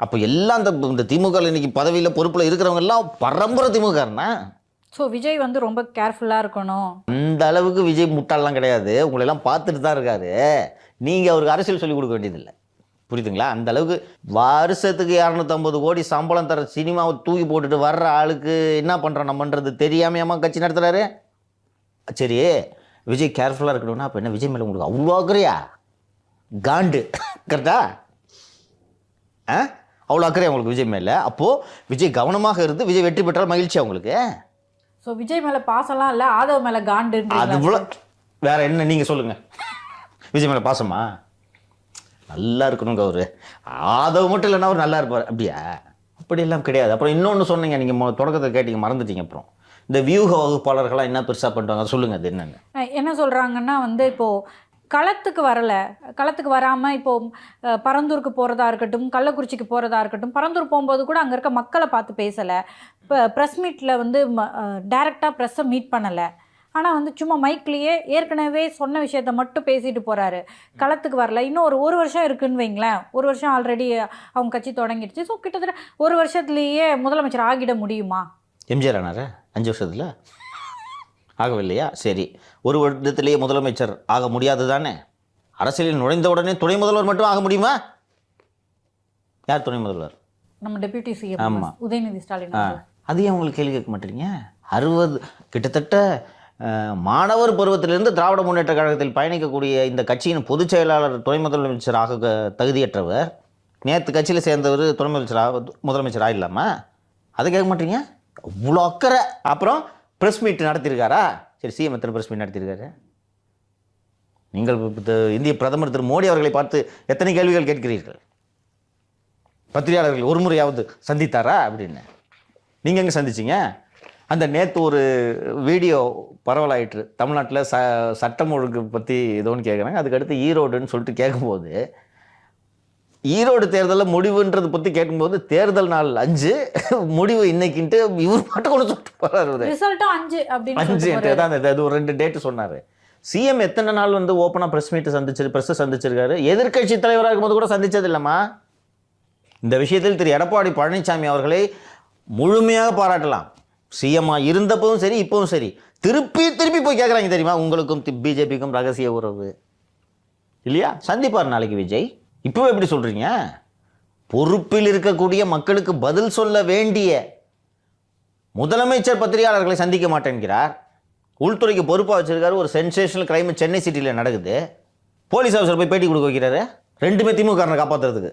அப்போ எல்லாம் இந்த இந்த திமுக இன்னைக்கு பதவியில் பொறுப்பில் இருக்கிறவங்க எல்லாம் பரம்பரை திமுகன்னா ஸோ விஜய் வந்து ரொம்ப கேர்ஃபுல்லாக இருக்கணும். அந்த அளவுக்கு விஜய் முட்டாள்லாம் கிடையாது. உங்களை எல்லாம் பார்த்துட்டு தான் இருக்காரு. நீங்கள் அவருக்கு அரசியல் சொல்லிக் கொடுக்க வேண்டியதில்லை. புரியுதுங்களா? அந்த அளவுக்கு வருஷத்துக்கு இரநூத்தம்பது கோடி சம்பளம் தர சினிமாவை தூக்கி போட்டுட்டு வர்ற ஆளுக்கு என்ன பண்ணுறோம் நம்மன்றது தெரியாமையாமா கட்சி நடத்துறாரு? சரி விஜய் கேர்ஃபுல்லாக இருக்கணும்னா அப்போ என்ன? விஜய் மேலே உங்களுக்கு அவ்வளோ அக்கறையா காண்டு. கரெக்டா ஆ? அவ்வளோ அக்கறையா உங்களுக்கு விஜய் மேலே. அப்போது விஜய் கவனமாக இருந்து விஜய் வெற்றி பெற்றால் மகிழ்ச்சியா உங்களுக்கு? ஸோ விஜய் மேலே பாசம்லாம் இல்லை ஆதவ் மேலே அது காண்டுன்றீங்களா போல வேற என்ன நீங்க சொல்லுங்க. விஜய் மேல பாசமா? நல்லா இருக்கணுங்க அவரு ஆதவ மட்டும் இல்லைன்னா அவர் நல்லா இருப்பார். அப்படியா? அப்படியெல்லாம் கிடையாது. அப்புறம் இன்னொன்று சொன்னீங்க நீங்க மொ- தொடக்கத்தை கேட்டீங்க மறந்துட்டீங்க அப்புறம். இந்த வியூக வகுப்பாளர்கள்லாம் என்ன பெருசா பண்ணுவாங்க அதை சொல்லுங்க அது என்னன்னு. என்ன சொல்கிறாங்கன்னா வந்து இப்போது களத்துக்கு வரலை. களத்துக்கு வராமல் இப்போது பரந்தூருக்கு போகிறதா இருக்கட்டும் கள்ளக்குறிச்சிக்கு போகிறதா இருக்கட்டும் பரந்தூர் போகும்போது கூட அங்கே இருக்க மக்களை பார்த்து பேசலை. இப்போ ப்ரெஸ் மீட்டில் வந்து டைரெக்டாக ப்ரெஸ்ஸை மீட் பண்ணலை. ஆனால் வந்து சும்மா மைக்லேயே ஏற்கனவே சொன்ன விஷயத்த மட்டும் பேசிட்டு போகிறாரு களத்துக்கு வரல. இன்னும் ஒரு ஒரு வருஷம் இருக்குன்னு வைங்களேன். ஒரு வருஷம் ஆல்ரெடி அவங்க கட்சி தொடங்கிடுச்சு. ஸோ கிட்டத்தட்ட ஒரு வருஷத்துலேயே முதலமைச்சர் ஆகிட முடியுமா? எம்ஜிஆர் ஆனாரா அஞ்சு வருஷத்தில்? ஆகவில்லையா? சரி. ஒரு வருடத்திலேயே முதலமைச்சர் ஆக முடியாது தானே? அரசியலில் நுழைந்த உடனே துணை முதல்வர் மட்டும் ஆக முடியுமா? யார் துணை முதல்வர்? நம்ம டெபியூட்டி சிஎம் ஆமா. உதயநிதி ஸ்டாலின். அது ஏன் உங்களுக்கு கேள்வி கேட்க மாட்டீங்க? அறுபது கிட்டத்தட்ட மாணவர் பருவத்திலிருந்து திராவிட முன்னேற்ற கழகத்தில் பயணிக்கக்கூடிய இந்த கட்சியின் பொதுச் செயலாளர் துணை முதலமைச்சராக க- தகுதியற்றவர். நேற்று கட்சியில் சேர்ந்தவர் துணை முதலமைச்சராக முதலமைச்சர் ஆகிடலாமா அதை கேட்க மாட்டீங்க? அவ்வளோ அக்கறை. அப்புறம் ப்ரெஸ் மீட் நடத்தியிருக்காரா சரி சிஎம் எத்தனை ப்ரெஸ் மீட் நடத்தியிருக்காரு நீங்கள் இந்திய பிரதமர் திரு மோடி அவர்களை பார்த்து எத்தனை கேள்விகள் கேட்கிறீர்கள்? பத்திரிகையாளர்கள் ஒரு முறையாவது சந்தித்தாரா அப்படின்னு? நீங்கள் எங்கே சந்திச்சிங்க? அந்த நேற்று ஒரு வீடியோ பரவலாயிற்று. தமிழ்நாட்டில் ச சட்டம் ஒழுங்கு பற்றி ஏதோன்னு கேட்குறாங்க அதுக்கடுத்து ஈரோடுன்னு சொல்லிட்டு கேட்கும்போது ஈரோடு தேர்தலில் முடிவுன்றது பற்றி கேட்கும்போது தேர்தல் நாள் அஞ்சு முடிவு இன்னைக்குன்ட்டு இவர் மட்டும் கொண்டு சொல்லிட்டு போகிறாரு அஞ்சு அப்படின்னு அஞ்சு சொல்லிட்டு எட்டு தான் அது ஒரு ரெண்டு டேட்டு சொன்னார். சிஎம் எத்தனை நாள் வந்து ஓப்பனாக ப்ரெஸ் மீட் சந்திச்சு ப்ரெஸ்ஸை சந்திச்சிருக்காரு? எதிர்க்கட்சி தலைவராக இருக்கும்போது கூட சந்திச்சது இல்லைம்மா. இந்த விஷயத்தில் திரு எடப்பாடி பழனிசாமி அவர்களை முழுமையாக பாராட்டலாம். சிஎம்மாக இருந்தப்பவும் சரி இப்பவும் சரி. திருப்பி திருப்பி போய் கேட்குறாங்க தெரியுமா? உங்களுக்கும் பிஜேபிக்கும் ரகசிய உறவு. இல்லையா? சந்திப்பார் நாளைக்கு விஜய். இப்போவே எப்படி சொல்கிறீங்க பொறுப்பில் இருக்கக்கூடிய மக்களுக்கு பதில் சொல்ல வேண்டிய முதலமைச்சர் பத்திரிகையாளர்களை சந்திக்க மாட்டேன்கிறார். உள்துறைக்கு பொறுப்பாக வச்சிருக்காரு. ஒரு சென்சேஷனல் கிரைம் சென்னை சிட்டியில் நடக்குது. போலீஸ் ஆஃபீஸர் போய் பேட்டி கொடுக்க வைக்கிறாரு. ரெண்டுமே திமுக காரனை காப்பாற்றுறதுக்கு